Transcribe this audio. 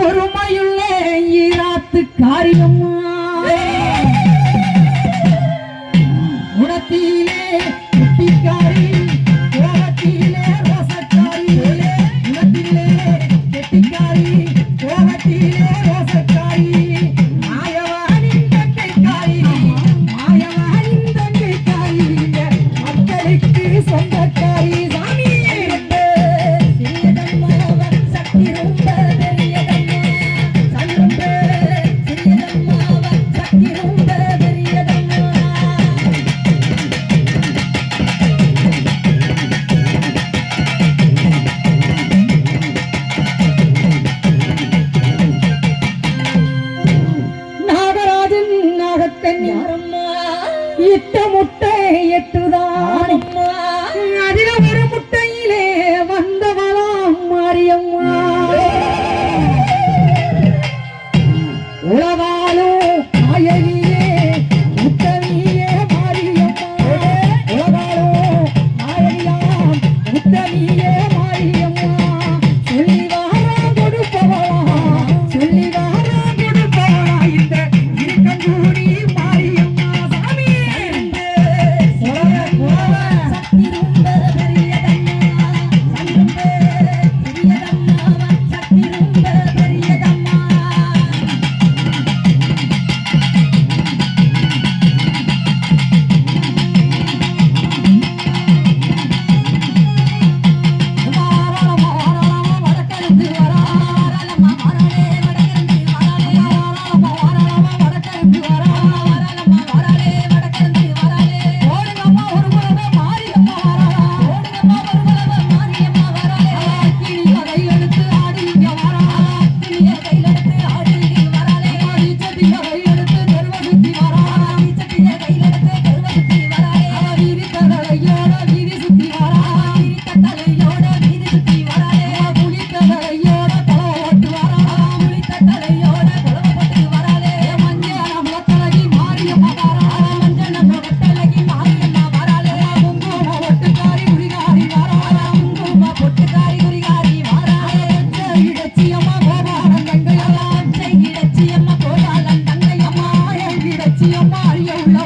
பொறுமையுள்ள ஈராத்து காரியம்மா. உடத்திலே Maria, Maria. i ¡Ay, ay, ay!